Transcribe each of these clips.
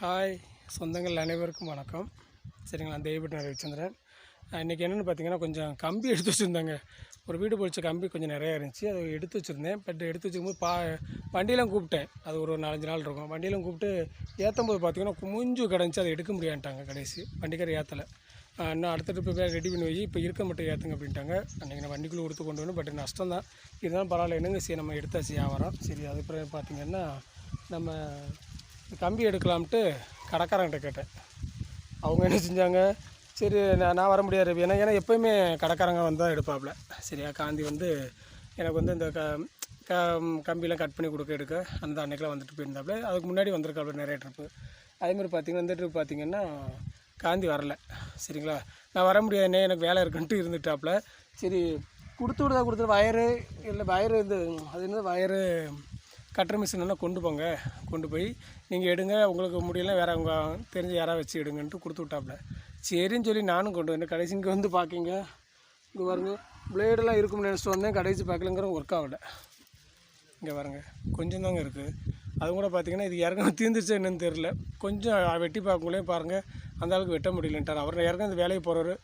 Hi. சொந்தங்கள் அனைவருக்கும் வணக்கம். சரிங்களா நான் ரவிச்சந்திரன். இன்றைக்கி என்னென்னு பார்த்தீங்கன்னா கொஞ்சம் கம்பி எடுத்து வச்சுருந்தாங்க. ஒரு வீடு பொழிச்ச கம்பி கொஞ்சம் நிறையா இருந்துச்சு. அதை எடுத்து வச்சுருந்தேன். பட் எடுத்து வச்சுக்கும்போது பா வண்டியெலாம் கூப்பிட்டேன். அது ஒரு நாலஞ்சு நாள் இருக்கும். வண்டியெலாம் கூப்பிட்டு ஏற்றும் போது பார்த்தீங்கன்னா குமிஞ்சு கிடந்துச்சு. அதை எடுக்க முடியான்ட்டாங்க கடைசி. வண்டிக்கார ஏற்றலை இன்னும் அடுத்த ட்ரிப்பு வேறு ரெடி பண்ணி வை. இப்போ இருக்க மட்டும் ஏற்றுங்க அப்படின்ட்டாங்க. அன்றைக்கி நான் வண்டிக்குள்ளே கொடுத்து கொண்டு வரணும். பட் நஷ்டம் தான். இருந்தாலும் பரவாயில்ல. என்னங்க சரி நம்ம எடுத்தாச்சு வியாபாரம். சரி அதுக்கப்புறம் பார்த்திங்கன்னா நம்ம கம்பி எடுக்கலாம்ட்டு கடைக்காரங்கிட்ட கேட்டேன். அவங்க என்ன செஞ்சாங்க? சரி நான் நான் வர முடியாது ரவி. ஏன்னா ஏன்னா எப்போயுமே கடைக்காரங்க வந்து தான் எடுப்பாப்புல சரியா காந்தி வந்து எனக்கு வந்து இந்த க க கம்பிலாம் கட் பண்ணி கொடுக்க எடுக்க. அந்த அன்னைக்கெலாம் வந்துட்டு போயிருந்தாப்புல அதுக்கு முன்னாடி வந்திருக்காப்புல நிறைய ட்ரிப்பு அதேமாதிரி பார்த்தீங்கன்னா இந்த ட்ரிப் பார்த்தீங்கன்னா காந்தி வரல. சரிங்களா? நான் வர முடியாதுண்ணே எனக்கு வேலை இருக்குன்ட்டு இருந்துட்டாப்புல சரி கொடுத்து விடுதா கொடுத்துட்டு வயரு இல்லை வயரு இது அது என்ன வயரு கட்டர் மிஷின் எல்லாம் கொண்டு போங்க. கொண்டு போய் நீங்கள் எடுங்க. உங்களுக்கு முடியல வேற அவங்க தெரிஞ்ச யாராவது வச்சு எடுங்கன்ட்டு கொடுத்து விட்டாப்புல சரின்னு சொல்லி நானும் கொண்டு வந்தேன். கடைசி இங்கே வந்து பார்க்கிங்க இங்கே பாருங்க. பிளேடெல்லாம் இருக்கும்னு நினச்சிட்டு வந்தேன். கடைசி பார்க்கலங்கிற ஒர்க் ஆகலை. இங்கே பாருங்க. கொஞ்சம் தாங்க இருக்குது அது கூட பார்த்தீங்கன்னா இது இறங்க தீர்ந்துருச்சு என்னன்னு தெரில கொஞ்சம் வெட்டி பார்க்கங்களே பாருங்கள் அந்த அளவுக்கு வெட்ட முடியலன்ட்டார். அவர் இறங்க அந்த வேலைக்கு போகிறவர்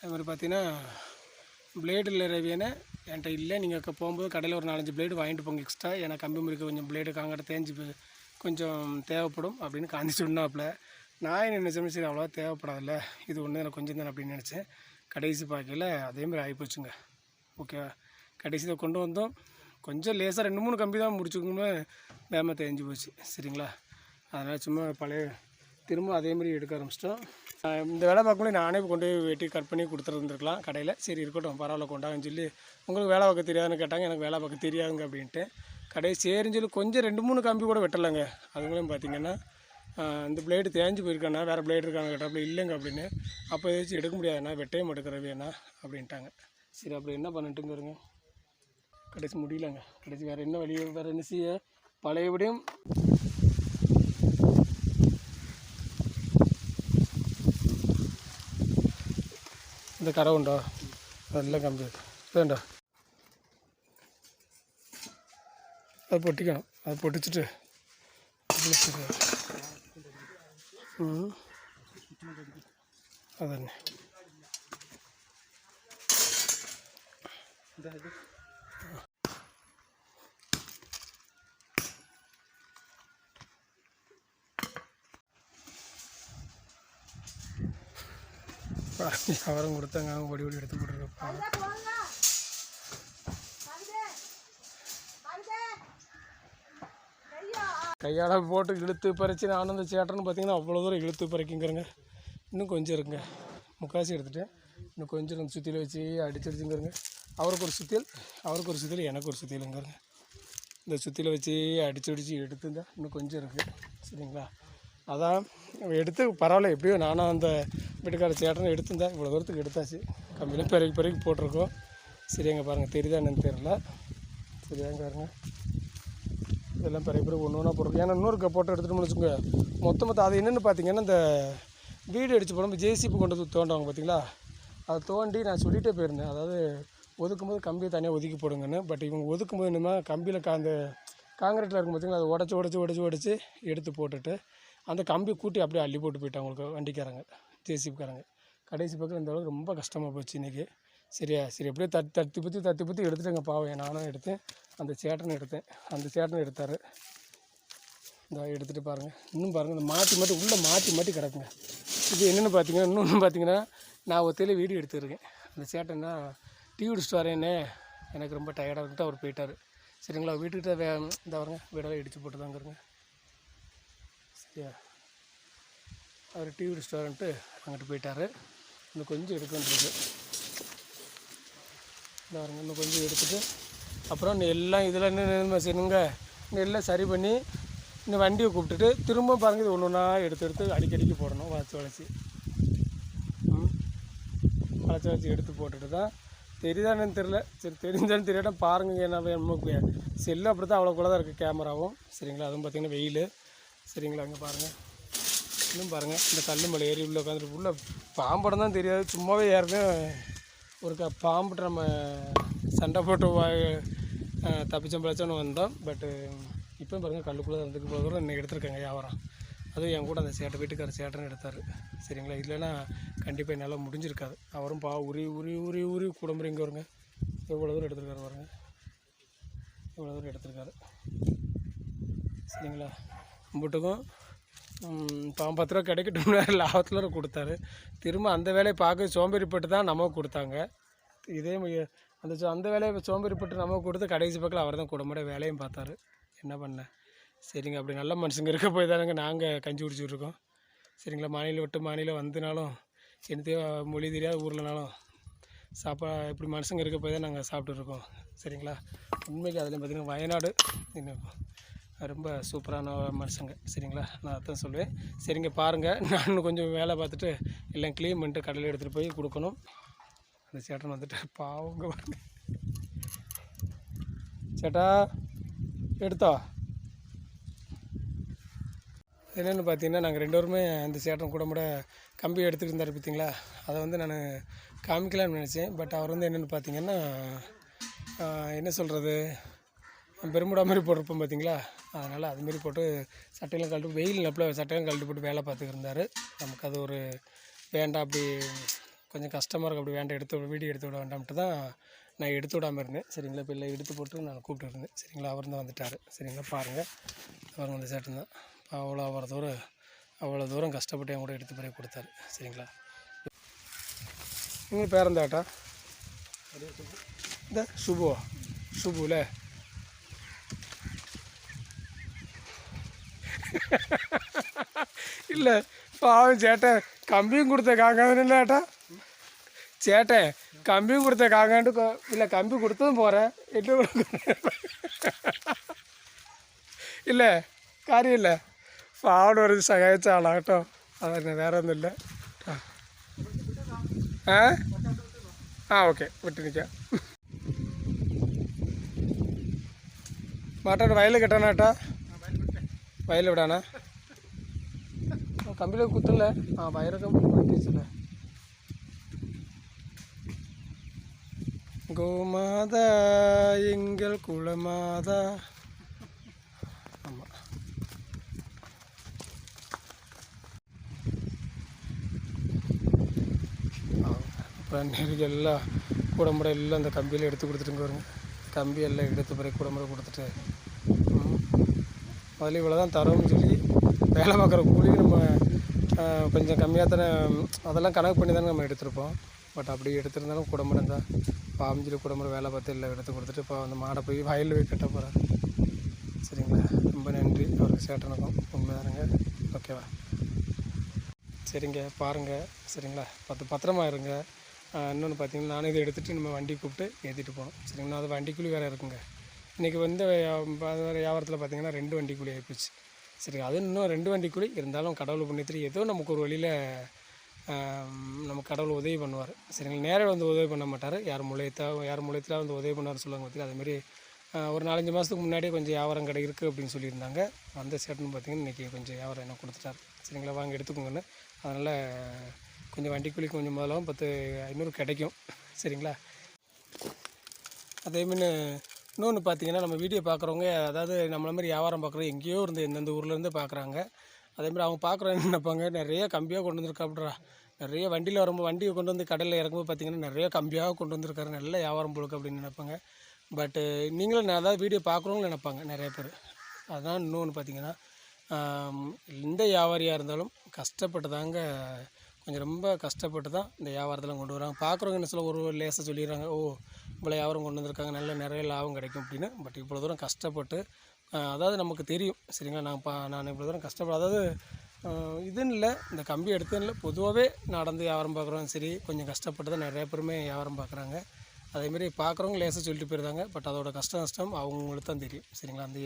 அது மாதிரி பார்த்தீங்கன்னா பிளேடில் இல்லை என்கிட்ட இல்லை. நீங்கள் போகும்போது கடையில் ஒரு நாலஞ்சு பிளேடு வாங்கிட்டு போங்க எக்ஸ்ட்ரா ஏன்னா கம்பி முறிக்க கொஞ்சம் பிளேடு காங்கிட்ட தேஞ்சு போய் கொஞ்சம் தேவைப்படும் அப்படின்னு காந்தி சொன்னாப்புல. நான் என்ன நினச்சேன் சரி அவ்வளோவா தேவைப்படாதுல்ல. இது ஒன்று எனக்கு கொஞ்சம் தானே அப்படின்னு நினச்சேன். கடைசி பார்க்கல அதேமாதிரி ஆகிப்போச்சுங்க ஓகேவா கடைசியில் கொண்டு வந்தோம். கொஞ்சம் லேசாக ரெண்டு மூணு கம்பி தான் முடிச்சுக்கணுமே வேகமாக தேஞ்சு போச்சு. சரிங்களா? அதனால் சும்மா பழைய திரும்ப அதேமாதிரி எடுக்க ஆரம்பிச்சிட்டோம். இந்த வேலை பார்க்கும்போது நானே கொண்டு போய் வெட்டி கட் பண்ணி கொடுத்துருந்துருக்கலாம் கடையில். சரி இருக்கட்டும் பரவாயில்ல கொண்டாங்கன்னு சொல்லி உங்களுக்கு வேலை பார்க்க தெரியாதுன்னு கேட்டாங்க. எனக்கு வேலை பார்க்க தெரியாதுங்க அப்படின்ட்டு. கடையை சரின்னு சொல்லி கொஞ்சம் ரெண்டு மூணு கம்பி கூட வெட்டலைங்க. அதுங்களும் பார்த்தீங்கன்னா இந்த பிளேடு தேஞ்சு போயிருக்காண்ணா வேறு பிளேடு இருக்காங்க கேட்டாப்புல இல்லைங்க அப்படின்னு. அப்போ ஏதாச்சும் எடுக்க முடியாதுண்ணா வெட்டவே மாட்டேங்கிறவேண்ணா அப்படின்ட்டாங்க. சரி அப்படி என்ன பண்ணிட்டுங்க இருங்க கடைசி முடியலங்க. கடைசி வேறு என்ன வழி வேறு என்ன செய்ய? பழையபடியும் இந்த கரை உண்டா நல்ல கம்பி வேண்டா அது பொட்டிக்கணும் அது பொட்டிச்சிட்டு அவரும் கொடுத்தாங்க. அவங்க ஓடி ஓடி எடுத்து போட்டுருப்பாங்க கையால் போட்டு இழுத்து பறிச்சு நானும் அந்த சேட்டர்னு பார்த்தீங்கன்னா அவ்வளோ தூரம் இழுத்து பறிக்குங்கிறங்க. இன்னும் கொஞ்சம் இருக்குங்க முக்காசி எடுத்துகிட்டேன் இன்னும் கொஞ்சம் நம்ம சுற்றியில் வச்சு அடிச்சிருச்சுங்கிறங்க. அவருக்கு ஒரு சுற்றியல் அவருக்கு ஒரு சுற்றியல் எனக்கு ஒரு சுற்றியலுங்கிறங்க இந்த சுத்தியில் வச்சு அடிச்சு அடித்து எடுத்துருந்தா இன்னும் கொஞ்சம் இருக்குது சரிங்களா? அதான் எடுத்து பரவாயில்ல. எப்படியோ நானும் அந்த வீட்டுக்கார சேட்டனை எடுத்திருந்தேன் இவ்வளோ தூரத்துக்கு எடுத்தாச்சு. கம்மியில் பிறகு பிறகு போட்டிருக்கோம். சரியாங்க பாருங்கள் தெரியுதா என்னன்னு தெரில சரியாங்க பாருங்க. இதெல்லாம் பிறகு பிறகு ஒன்று ஒன்றா போட்டிருக்கோம். ஏன்னா இன்னொரு போட்டோ எடுத்துகிட்டு வச்சுக்கோங்க. மொத்த மொத்தம் அது என்னென்னு பார்த்தீங்கன்னா இந்த வீடு அடித்து போடும்போது ஜேசிபி கொண்டு வந்து தோண்டவங்க பார்த்தீங்களா அதை தோண்டி நான் சொல்லிகிட்டே போயிருந்தேன். அதாவது ஒதுக்கும் போது கம்பியை தனியாக ஒதுக்கி போடுங்கன்னு. பட் இவங்க ஒதுக்கும் போது என்னமா கம்பியில் கா அந்த காங்கிரீட்டில் இருக்கும் பார்த்தீங்கன்னா அதை உடச்சி உடச்சி உடச்சி உடச்சி எடுத்து போட்டுட்டு அந்த கம்பி கூட்டி அப்படியே அள்ளி போட்டு போயிட்டாங்க உங்களுக்கு வண்டிக்காரங்க. ஜேசிபிக்காரங்க கடைசி பக்கம் இந்த அளவுக்கு ரொம்ப கஷ்டமாக போச்சு இன்றைக்கி சரியா? சரி எப்படியோ தட்டி தட்டி பற்றி தட்டி பற்றி எடுத்துட்டேங்க பாவம். நானும் எடுத்தேன். அந்த சேட்டனை எடுத்தேன். அந்த சேட்டனை எடுத்தார். இந்த எடுத்துகிட்டு பாருங்கள் இன்னும் பாருங்கள் இந்த மாற்றி மாட்டி உள்ளே மாற்றி மாட்டி கிடக்குங்க. இது என்னென்னு பார்த்தீங்கன்னா இன்னொன்று பார்த்தீங்கன்னா நான் ஒத்தையில் வீடியோ எடுத்துருக்கேன். அந்த சேட்டன் தான் டீ குடிச்சிட்டு வரேன்னே. எனக்கு ரொம்ப டயர்டாக இருந்துட்டு அவர் போயிட்டார். சரிங்களா? வீட்டுக்கிட்ட வே இந்த வரங்க வீடெல்லாம் இடித்து போட்டு தாங்கிறங்க சரியா? அவர் டீ குடிச்சிட்டு அங்கிட்டு போயிட்டார். இன்னும் கொஞ்சம் எடுக்க பாருங்கள் பாருங்க இன்னும் கொஞ்சம் எடுத்துகிட்டு அப்புறம் இன்னும் எல்லாம் இதில் என்ன செய்யணுங்க இன்னும் எல்லாம் சரி பண்ணி இன்னும் வண்டியை கூப்பிட்டுட்டு திரும்ப பாருங்கள் இது ஒன்று ஒன்றா எடுத்து எடுத்து அடிக்கடிக்கு போடணும் வளச்சி வளச்சி. ம். வளச்சி எடுத்து போட்டுட்டு தான். தெரியுதானு தெரில சரி தெரிஞ்சாலும் தெரியாட்டா பாருங்க என்ன நமக்கு செல்லு அப்படி தான் அவ்வளோ கூட தான் இருக்குது கேமராவும் சரிங்களா? அதுவும் பார்த்தீங்கன்னா வெயில். சரிங்களா? அங்கே பாருங்கள் இன்னும் பாருங்கள் இந்த கல் மேலே ஏறி உள்ள உட்காந்துட்டு உள்ள பாம்படம் தான் தெரியாது. சும்மாவே யாருமே ஒரு க பாம்புட்டு நம்ம சண்டை போட்டு வா- தப்பிச்சம் தப்பிச்சோம் பிழைச்சோன்னு வந்தோம். பட்டு இப்போ பாருங்கள் கல்லுக்குள்ளே இருந்துக்கு போகிற இன்னைக்கு எடுத்திருக்காங்க வியாபாரம். அதுவும் என் கூட அந்த சேட்டை வீட்டுக்கார சேட்டன்னு எடுத்தார். சரிங்களா? இல்லைன்னா கண்டிப்பாக என்னால் முடிஞ்சிருக்காது. அவரும் பா உரி உரி உரி உரி குடும்பம் இங்கே வருங்க. எவ்வளோ தூரம் எடுத்திருக்காரு பாருங்க. இவ்வளோ தூரம் எடுத்திருக்காரு. சரிங்களா? கும்பிட்டுக்கும் பாவம் பத்து ரூபா கிடைக்கட்டும் லாபத்தில் கொடுத்தாரு. திரும்ப அந்த வேலையை பார்க்க சோம்பேறிப்பட்டு தான் நமக்கு கொடுத்தாங்க. இதே அந்த சோ- அந்த வேலையை சோம்பேறிப்பட்டு நமக்கு கொடுத்து கடைசி பக்கம் அவர் தான் குடும்பட வேலையும் பார்த்தாரு. என்ன பண்ண? சரிங்க அப்படி நல்ல மனுஷங்க இருக்க போய் தானேங்க நாங்கள் கஞ்சி குடிச்சிட்டு இருக்கோம். சரிங்களா? மாநிலம் விட்டு மாநிலம் வந்துனாலும் என்னத்தையோ மொழி தெரியாத ஊர்லனாலும் சாப்பா இப்படி மனுஷங்க இருக்க போய் தான் நாங்கள் சாப்பிட்டுருக்கோம் சரிங்களா? உண்மைக்கு அதில் பார்த்திங்கன்னா வயநாடு ரொம்ப சூப்பரான மனுஷங்க சரிங்களா? நான் அதான் சொல்லுவேன். சரிங்க பாருங்கள் நான் கொஞ்சம் வேலை பார்த்துட்டு எல்லாம் க்ளீன் பண்ணிட்டு கடையில் எடுத்துகிட்டு போய் கொடுக்கணும். அந்த சேட்டன் வந்துட்டு பாவங்க பாருங்க. சேட்டா எடுத்தா? என்னென்னு பார்த்தீங்கன்னா நாங்கள் ரெண்டு பேருமே அந்த சேட்டன் கூட கூட கம்பி எடுத்துகிட்டு இருந்தார் பார்த்தீங்களா? அதை வந்து நான் காமிக்கலாம்னு நினச்சேன். பட் அவர் வந்து என்னென்னு பார்த்தீங்கன்னா என்ன சொல்கிறது பெருமுடா மாதிரி போட்டிருப்போம் பார்த்தீங்களா? அதனால் அதுமாரி போட்டு சட்டையெல்லாம் கழட்டு வெயில் நப்பில் சட்டையெல்லாம் கழட்டு போட்டு வேலை பார்த்துக்கிருந்தாரு நமக்கு அது ஒரு வேண்டாம் அப்படி கொஞ்சம் கஷ்டமாக இருக்கும் அப்படி வேண்டாம் எடுத்து விட- வீடியோ எடுத்து விட வேண்டாம்ட்டு தான் நான் எடுத்து விடாமல் இருந்தேன். சரிங்களா? இப்போ இல்லை எடுத்து போட்டு நான் கூப்பிட்டு இருந்தேன். சரிங்களா? அவர் தான் வந்துட்டார். சரிங்களா? பாருங்கள் அவர் வந்து சட்டம் தான். அவ்வளோ அவ்வளோ தூரம் அவ்வளோ தூரம் கஷ்டப்பட்டு என் கூட எடுத்து போய் கொடுத்தாரு. சரிங்களா? நீங்கள் பேரந்தாட்டா இந்த சுபுவா. சுபுல? இல்லை பாவம் சேட்டை கம்பியும் கொடுத்த காங்காதுன்னு ஏட்டா சேட்டை கம்பியும் கொடுத்த காங்கான்ட்டு கொ- இல்லை கம்பி கொடுத்ததும் போகிறேன் எட்டு இல்லை காரியம் இல்லை பாவம் ஒரு சகாய்ச்ச ஆளாகட்டும் அதான் வேற ஒன்றும் இல்லை ஆ ஆ ஆ ஓகே விட்டு நிற்க மாட்டாடு வயலில் விடாண்ணா கம்பியில் குத்தல. ஆ வயரக்க மாட்டிச்சுல கோமாதா எங்கள் குலமாதா. ஆமாம் அப்புறம் எல்லாம் கூடம்புட எல்லாம் அந்த கம்பியில் எடுத்து கொடுத்துட்டுங்க வருங்க கம்பி எல்லாம் எடுத்து பிறகு கூடம்புட கொடுத்துட்டு முதல்ல இவ்வளோ தான் தரோம்னு சொல்லி வேலை பார்க்குற கூலி நம்ம கொஞ்சம் கம்மியாக தானே அதெல்லாம் கணக்கு பண்ணி தானே நம்ம எடுத்திருப்போம். பட் அப்படி எடுத்திருந்தாலும் குடம்பரம் தான் பாமிஞ்சில் குடம்பரம் வேலை பார்த்து இல்லை எடுத்து கொடுத்துட்டு இப்போ அந்த மாடை போய் வயலில் போய் கட்ட போகிறேன் சரிங்களா? ரொம்ப நன்றி. அவருக்கு சேட்டனுக்கும் உண்மைதானுங்க. ஓகேவா? சரிங்க. பாருங்கள் சரிங்களா? பத்து பத்திரமா இருங்க. இன்னொன்று பார்த்தீங்கன்னா நானும் இதை எடுத்துகிட்டு நம்ம வண்டி கூப்பிட்டு ஏற்றிட்டு போகணும். சரிங்களா? அது வண்டிக்குள்ளி வேறு இருக்குங்க. இன்றைக்கி வந்து வியாபாரத்தில் பார்த்தீங்கன்னா ரெண்டு வண்டி கூலி ஆகிப்போச்சு சரி அது இன்னும் ரெண்டு வண்டி கூலி. இருந்தாலும் கடவுள் புண்ணியத்தில் ஏதோ நமக்கு ஒரு வழியில் நம்ம கடவுள் உதவி பண்ணுவார். சரிங்களா நேரில் வந்து உதவி பண்ண மாட்டார். யார் மூலியத்தா யார் மூலியத்தில் வந்து உதவி பண்ணார் சொல்லுவாங்க பார்த்திங்களா அதுமாரி ஒரு நாலஞ்சு மாதத்துக்கு முன்னாடியே கொஞ்சம் வியாபாரம் கடை இருக்குது அப்படின்னு சொல்லியிருந்தாங்க. அந்த சேட்டுன்னு பார்த்தீங்கன்னா இன்றைக்கி கொஞ்சம் வியாபாரம் என்ன கொடுத்துட்டாரு. சரிங்களா வாங்க எடுத்துக்கோங்கன்னு. அதனால் கொஞ்சம் வண்டி கூலி கொஞ்சம் முதலாகவும் பத்து ஐநூறு கிடைக்கும். சரிங்களா? அதேமாரி இன்னொன்று பார்த்தீங்கன்னா நம்ம வீடியோ பார்க்குறவங்க அதாவது நம்மள மாதிரி வியாபாரம் பார்க்குறவங்க எங்கேயோ இருந்து எந்தெந்த ஊர்லேருந்து பார்க்குறாங்க அதேமாதிரி அவங்க பார்க்குறவங்க என்ன நினைப்பாங்க? நிறைய கம்பியாக கொண்டு வந்திருக்காப்புட்றா நிறைய வண்டியில் வரும்போது வண்டியை கொண்டு வந்து கடையில் இறங்கும்போது பார்த்தீங்கன்னா நிறைய கம்பியாக கொண்டு வந்திருக்காரு. நல்ல வியாபாரம் போலுக்கு அப்படின்னு நினைப்பாங்க. பட்டு நீங்களும் அதாவது வீடியோ பார்க்குறவங்களும் நினைப்பாங்க நிறைய பேர். அதான் இன்னொன்று பார்த்தீங்கன்னா எந்த வியாபாரியாக இருந்தாலும் கஷ்டப்பட்டு தாங்க கொஞ்சம் ரொம்ப கஷ்டப்பட்டு தான் இந்த வியாபாரத்தெல்லாம் கொண்டு வராங்க. பார்க்குறவங்க என்ன சொல்ல ஒரு ஒரு லேசாக சொல்லிடுறாங்க ஓ இவ்வளோ வியாபாரம் கொண்டு வந்திருக்காங்க. நல்ல நிறைய லாபம் கிடைக்கும் அப்படின்னு. பட் இவ்வளோ தூரம் கஷ்டப்பட்டு அதாவது நமக்கு தெரியும். சரிங்களா? நான் பா நான் இவ்வளோ தூரம் கஷ்டப்பட அதாவது இதுன்னு இல்லை. இந்த கம்பி எடுத்ததுன்னு இல்லை. பொதுவாகவே நடந்து வியாபாரம் பார்க்குறோம். சரி கொஞ்சம் கஷ்டப்பட்டு தான் நிறைய பேருமே வியாபாரம் பார்க்குறாங்க. அதேமாரி பார்க்குறவங்க லேசாக சொல்லிட்டு போயிருந்தாங்க. பட் அதோட கஷ்ட நஷ்டம் அவங்களுக்கு தான் தெரியும். சரிங்களா? அந்த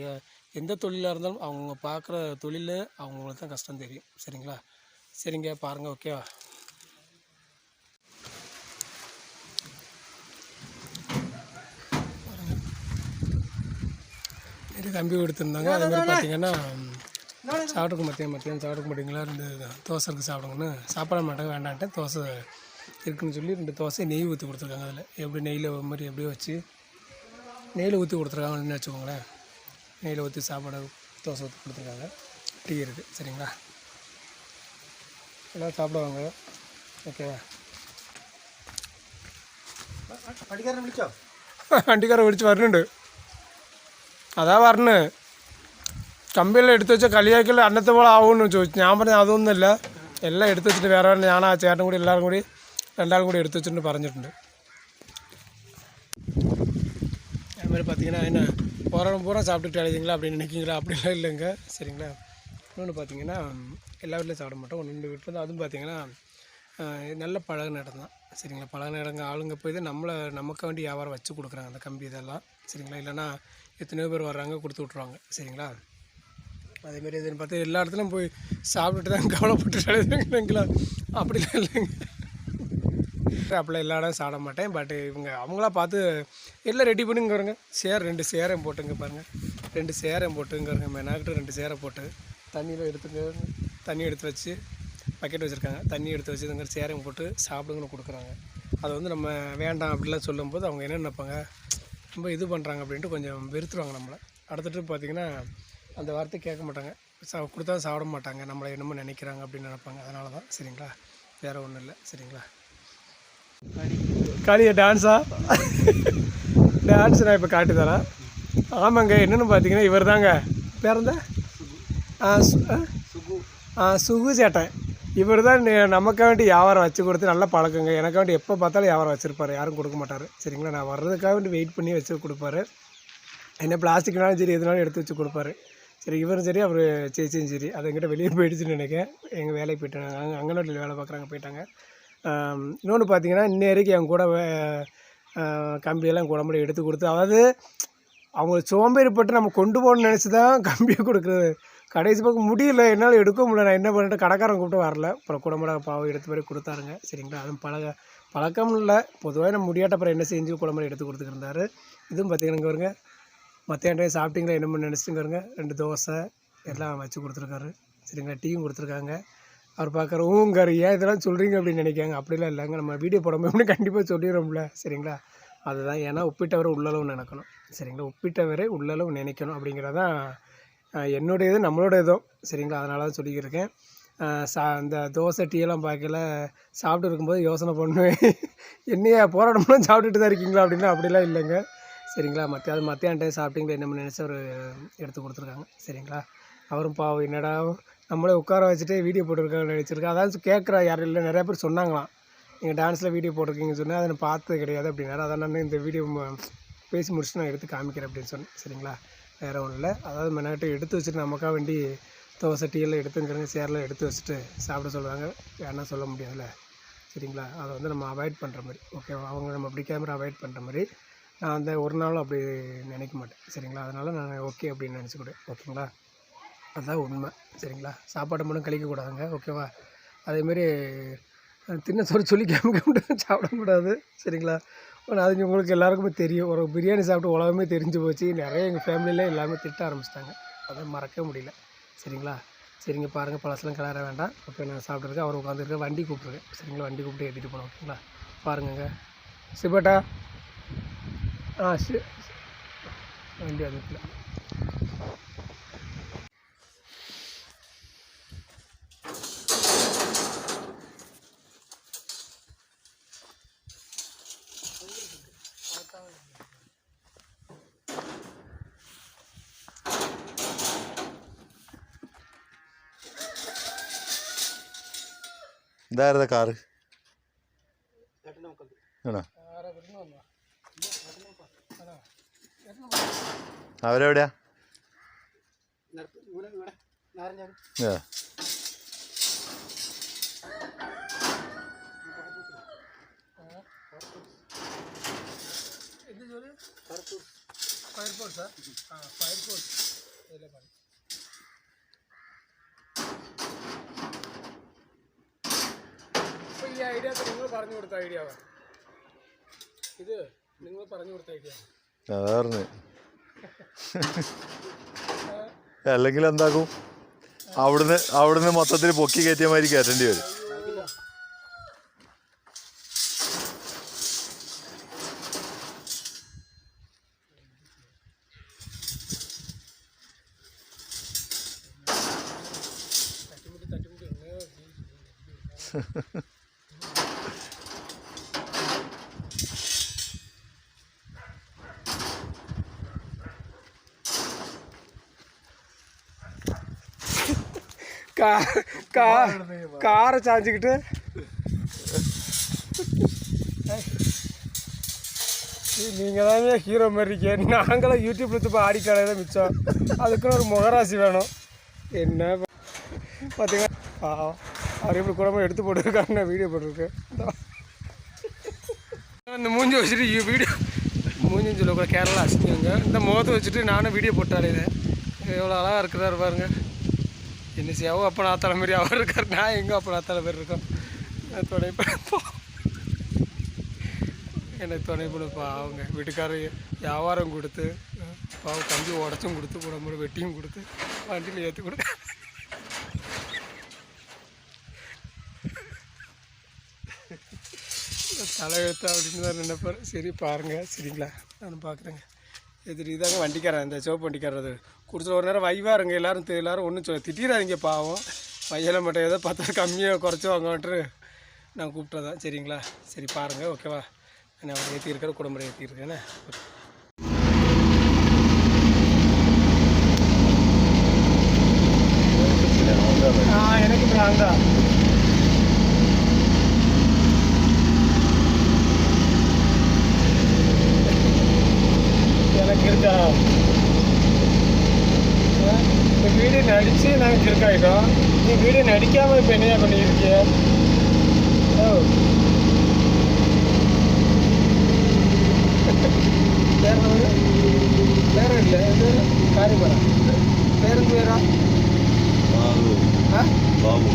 எந்த தொழிலாக இருந்தாலும் அவங்க பார்க்குற தொழில் அவங்களுக்கு தான் கஷ்டம் தெரியும். சரிங்களா? சரிங்க பாருங்கள் ஓகேவா இது கம்பி கொடுத்துருந்தாங்க. அது மாதிரி பார்த்தீங்கன்னா சாப்பிட்டுக்க மத்தியம் மத்தியானம் சாப்பிட்டுக்க மாட்டிங்களா? ரெண்டு தோசை இருக்குது சாப்பிடுங்கன்னு சாப்பிட மாட்டேங்க வேண்டான்ட்டு தோசை இருக்குன்னு சொல்லி ரெண்டு தோசை நெய் ஊற்றி கொடுத்துருக்காங்க அதில். எப்படி நெய்யில் மாதிரி எப்படியோ வச்சு நெய்யில் ஊற்றி கொடுத்துருக்காங்கன்னு வச்சுக்கோங்களேன் நெய்யில் ஊற்றி சாப்பாடு தோசை ஊற்றி கொடுத்துருக்காங்க. டீ இருக்குது சரிங்களா? எல்லாம் சாப்பிடுவாங்க. ஓகேவா வண்டிக்காரன் விളിச்சு வரணுண்டு അതാ പറഞ്ഞു കമ്പിയെല്ലാം എടുത്തു വെച്ച കളിയാക്കൽ അന്നത്തെ പോലെ ആവുമെന്ന് ചോദിച്ചു ഞാൻ പറഞ്ഞു അതൊന്നുമില്ല എല്ലാം എടുത്തു വെച്ചിട്ട് വേറെ വേറെ ഞാൻ ആ ചേട്ടൻ കൂടി എല്ലാവരും കൂടി രണ്ടാളും കൂടി എടുത്തു വെച്ചിട്ട് പറഞ്ഞിട്ടുണ്ട് அதுமாதிரி பார்த்தீங்கன்னா என்ன போகிறவங்க பூரா சாப்பிட்டுட்டு அழைச்சிங்களா அப்படின்னு நினைக்கிங்களா அப்படிலாம் இல்லைங்க சரிங்களா இன்னொன்று பார்த்தீங்கன்னா எல்லா வீட்லையும் சாப்பிட மாட்டோம் ஒன்று ரெண்டு வீட்டில் தான் அதுவும் பார்த்தீங்கன்னா ஆஹ், நல்ல பழகின இடம் தான் சரிங்களா பழகின இடங்க ஆளுங்க போய் தான் நம்மளை நமக்கு வேண்டி வியாபாரம் வச்சு கொடுக்குறாங்க அந்த கம்பி இதெல்லாம் சரிங்களா இல்லைன்னா எத்தனையோ பேர் வர்றாங்க கொடுத்து விட்ருவாங்க சரிங்களா? அதேமாரி எதுன்னு பார்த்தா எல்லா இடத்துலையும் போய் சாப்பிட்டுட்டு தான் கவலைப்பட்டு அப்படிலாம் இல்லைங்க. அப்படிலாம் எல்லா இடம் சாப்பிட மாட்டேன். பட் இவங்க அவங்களா பார்த்து எல்லாம் ரெடி பண்ணுங்க பாருங்க சேர் ரெண்டு சேரையும் போட்டுங்க பாருங்கள் ரெண்டு சேரையும் போட்டுங்கிறங்க. மெனாக்கிட்ட ரெண்டு சேரை போட்டு தண்ணியில் எடுத்துங்க. தண்ணி எடுத்து வச்சு பக்கெட் வச்சுருக்காங்க. தண்ணி எடுத்து வச்சு இதுங்கிற சேரையும் போட்டு சாப்பிடுங்கன்னு கொடுக்குறாங்க. அதை வந்து நம்ம வேண்டாம் அப்படிலாம் சொல்லும்போது அவங்க என்ன நினைப்பாங்க? ரொம்ப இது பண்ணுறாங்க அப்படின்ட்டு கொஞ்சம் வெறுத்துருவாங்க நம்மளை. அடுத்த ட்ரிப் பார்த்தீங்கன்னா அந்த வார்த்தை கேட்க மாட்டாங்க. சா கொடுத்தா சாப்பிட மாட்டாங்க. நம்மளை என்னமோ நினைக்கிறாங்க அப்படின்னு நினைப்பாங்க. அதனால தான் சரிங்களா? வேறு ஒன்றும் இல்லை. சரிங்களா? காளியா டான்ஸா டான்ஸ் நான் இப்போ காட்டி தரேன். ஆமாங்க என்னென்னு பார்த்தீங்கன்னா இவர் தாங்க பேரந்த ஆ சு ஆ? ஆ சுகு சேட்டன் இவர் தான் நமக்காக வேண்டி வியாபாரம் வச்சு கொடுத்து நல்ல பழக்கங்க. எனக்காக வேண்டி எப்போ பார்த்தாலும் வியாபாரம் வச்சுருப்பாரு. யாரும் கொடுக்க மாட்டார். சரிங்களா? நான் வர்றதுக்காக வேண்டி வெயிட் பண்ணி வச்சு கொடுப்பாரு. என்ன பிளாஸ்டிக்னாலும் சரி எதுனாலும் எடுத்து வச்சு கொடுப்பாரு. சரி இவரும் சரி அவர் சேச்சியும் சரி. அது எங்கிட்ட வெளியே போயிடுச்சுன்னு நினைக்கிறேன். எங்கள் வேலைக்கு போயிட்டாங்க. அங்கே அங்கன்வாடியில் வேலை பார்க்குறாங்க போயிட்டாங்க. இன்னொன்று பார்த்தீங்கன்னா இன்ன வரைக்கும் என் கூட வே- கம்பியெல்லாம் உடம்புல எடுத்து கொடுத்து அதாவது அவங்க சோம்பேறிப்பட்டு நம்ம கொண்டு போகணும்னு நினச்சி தான் கம்பியை கொடுக்குறது. கடைசி பக்கம் முடியல. என்னால் எடுக்க முடியல. நான் என்ன பண்ணிட்டு கடைக்காரன் கூப்பிட்டு வரல. அப்புறம் குடம்பட பாவம் எடுத்து மாதிரி கொடுத்தாருங்க. சரிங்களா? அதுவும் பழக பழக்கம் இல்லை. பொதுவாக நம்ம முடியாட்ட அப்புறம் என்ன செஞ்சு குடம்படி எடுத்து கொடுத்துருந்தாரு இதுவும் பார்த்தீங்கன்னா வருங்க பாருங்க. மத்தியான சாப்பிட்டீங்களா என்ன பண்ணி நினச்சிட்டுங்க ரெண்டு தோசை எல்லாம் வச்சு கொடுத்துருக்காரு. சரிங்களா? டீயும் கொடுத்துருக்காங்க. அவர் பார்க்குற ஊங்கார் ஏன் இதெல்லாம் சொல்கிறீங்க அப்படின்னு நினைக்காங்க அப்படிலாம் இல்லைங்க. நம்ம வீடியோ போடும்போது கண்டிப்பாக சொல்லிடுறோம்ல சரிங்களா? அதுதான். ஏன்னா உப்பிட்டவரை உள்ளளவு நினைக்கணும். சரிங்களா? உப்பிட்டவரை உள்ளளவு நினைக்கணும் அப்படிங்கிறதான் என்னுடைய இது நம்மளோட இதுவும் சரிங்களா? அதனால தான் சொல்லிக்கிருக்கேன் சா இந்த தோசை டீயெல்லாம் பார்க்கல சாப்பிட்டு இருக்கும்போது யோசனை பண்ணுவேன். என்னையா போராட்டம்லாம் சாப்பிட்டுட்டு தான் இருக்கீங்களா அப்படின்னா அப்படிலாம் இல்லைங்க. சரிங்களா? மத்தியாவது மத்தியான டைம் சாப்பிட்டீங்களா என்ன நினச்சி ஒரு எடுத்து கொடுத்துருக்காங்க. சரிங்களா? அவரும் பாவம் என்னடா நம்மளே உட்கார வச்சுட்டு வீடியோ போட்டிருக்காங்க நினச்சிருக்கேன் அதான் கேட்குறா யாரும் இல்லை நிறையா பேர் சொன்னாங்களாம். நீங்கள் டான்ஸில் வீடியோ போட்டிருக்கீங்கன்னு சொன்னால் அதை நான் பார்த்தது கிடையாது அப்படின்னாரு. அதான் நான் இந்த வீடியோ பேசி முடிச்சுட்டு நான் எடுத்து காமிக்கிறேன் அப்படின்னு சொன்னேன். சரிங்களா? வேறு ஒன்றும் இல்லை அதாவது மெனாட்டு எடுத்து வச்சுட்டு நமக்காக வேண்டி தோசை டீயெல்லாம் எடுத்துங்கிறங்க சேரெலாம் எடுத்து வச்சுட்டு சாப்பிட சொல்லுவாங்க. வேணால் சொல்ல முடியாதுல்ல. சரிங்களா? அதை வந்து நம்ம அவாய்ட் பண்ணுற மாதிரி. ஓகேவா அவங்க நம்ம பிடிக்காம அவாய்ட் பண்ணுற மாதிரி நான் அந்த ஒரு நாளும் அப்படி நினைக்க மாட்டேன். சரிங்களா? அதனால் நான் ஓகே அப்படின்னு நினச்சிக்கிட்டேன் ஓகேங்களா? அதுதான் உண்மை. சரிங்களா? சாப்பாடு மட்டும் கழிக்கக்கூடாதுங்க. ஓகேவா அதேமாரி தின்ன சொல்லி சொல்லி கேட்க சாப்பிடக்கூடாது. சரிங்களா? அது உங்களுக்கு எல்லாருக்குமே தெரியும். ஒரு பிரியாணி சாப்பிட்டு உலகமே தெரிஞ்சு போச்சு. நிறைய எங்கள் ஃபேமிலியில் எல்லாமே திட்ட ஆரம்பிச்சிட்டாங்க. அதை மறக்கவே முடியல. சரிங்களா? சரிங்க பாருங்கள் பழசெல்லாம் கிளற வேண்டாம். ஓகே நான் சாப்பிட்ருக்கேன் அவர் உட்காந்துருக்கேன் வண்டி கூப்பிட்ருக்கேன் சரிங்களா? வண்டி கூப்பிட்டு ஏற்றிட்டு போனோம் ஓகேங்களா? பாருங்கங்க. சிபட்டா. ஆ சி வண்டி அதுக்குள்ள ഇതായിരുന്ന കാറ്? അവരെവിടെയാ? ഫയർഫോഴ്സ് ഫയർഫോഴ്സ് ഫയർഫോഴ്സാ. ആ ഫയർഫോഴ്സ്. ഈ ഐഡിയ നിങ്ങൾ പറഞ്ഞു കൊടുത്ത ഐഡിയ ഇത് നിങ്ങൾ പറഞ്ഞു കൊടുത്ത ഐഡിയ അതാർന്ന്. അല്ലെങ്കിൽ എന്താക്കും അവിടുന്ന് അവിടുന്ന് മൊത്തത്തിൽ പൊക്കി കയറ്റിയ മാതിരി കയറ്റേണ്ടി വരും. கா கா காரை சாஞ்சிக்கிட்டு. நீங்கள் தானே ஹீரோ மாதிரி இருக்கீங்க. நாங்களும் யூடியூப்ல இப்போ ஆடிக்காலே தான் மிச்சம். அதுக்குன்னு ஒரு முகராசி வேணும். என்ன பார்த்தீங்கன்னா அவர் எப்படி குடும்பம் எடுத்து போட்டுருக்காங்க வீடியோ போட்டிருக்கு. இந்தா. மூஞ்சி வச்சுட்டு வீடியோ மூஞ்சின்னு கூட கேரளா அசிங்கங்க. இந்த முகத்தை வச்சுட்டு நானும் வீடியோ போட்டாலே எவ்வளோ அழகாக இருக்கிறாரு பாருங்க. என்ன செய்யாவோ அப்போ நாத்தால மாதிரி அவர் இருக்கார். நான் எங்கே அப்போ நாத்தால பேர் இருக்கோம். நான் துணை பண்ண எனக்கு துணை பண்ணப்பா அவங்க வீட்டுக்காரர் வியாபாரம் கொடுத்து பாவம் கம்பி உடச்சும் கொடுத்து உடம்புல வெட்டியும் கொடுத்து வண்டியில் ஏற்றி கொடுத்து தலையெழுத்தா அப்படின்னு தான் நினைப்பார். சரி பாருங்கள் சரிங்களா? நானும் பார்க்குறேங்க எதிரி இதாங்க வண்டிக்காரன். இந்த சிவப்பு வண்டிக்காரர். அது கொடுத்துட்டு ஒரு நேரம் வைவாருங்க எல்லாரும் எல்லோரும் எல்லாரும் ஒன்றும் சொல்ல திட்டிடாதீங்க பாவம். பையனை மட்டும் ஏதோ பார்த்தா கம்மியாக குறைச்சி வாங்கன்ட்டு நான் கூப்பிட்டதான் சரிங்களா? சரி பாருங்கள் ஓகேவா நான் அவரை ஏற்றிருக்கேன் குடும்பம் ஏற்றிருக்கேன்னு ஆ எனக்கு பிராங்க் தான் எனக்கு இருக்கா ஆ, இந்த வீடியோ நடித்து நாங்கள் கிறுக்காயிட்டோம் நீ வீடியோ நடிக்காமல் இப்போ என்னையா பண்ணியிருக்கிய ஓ வேற என்ன? வேற இல்லை இது காரிமரா பேருந்து வேறா ஆ బాబు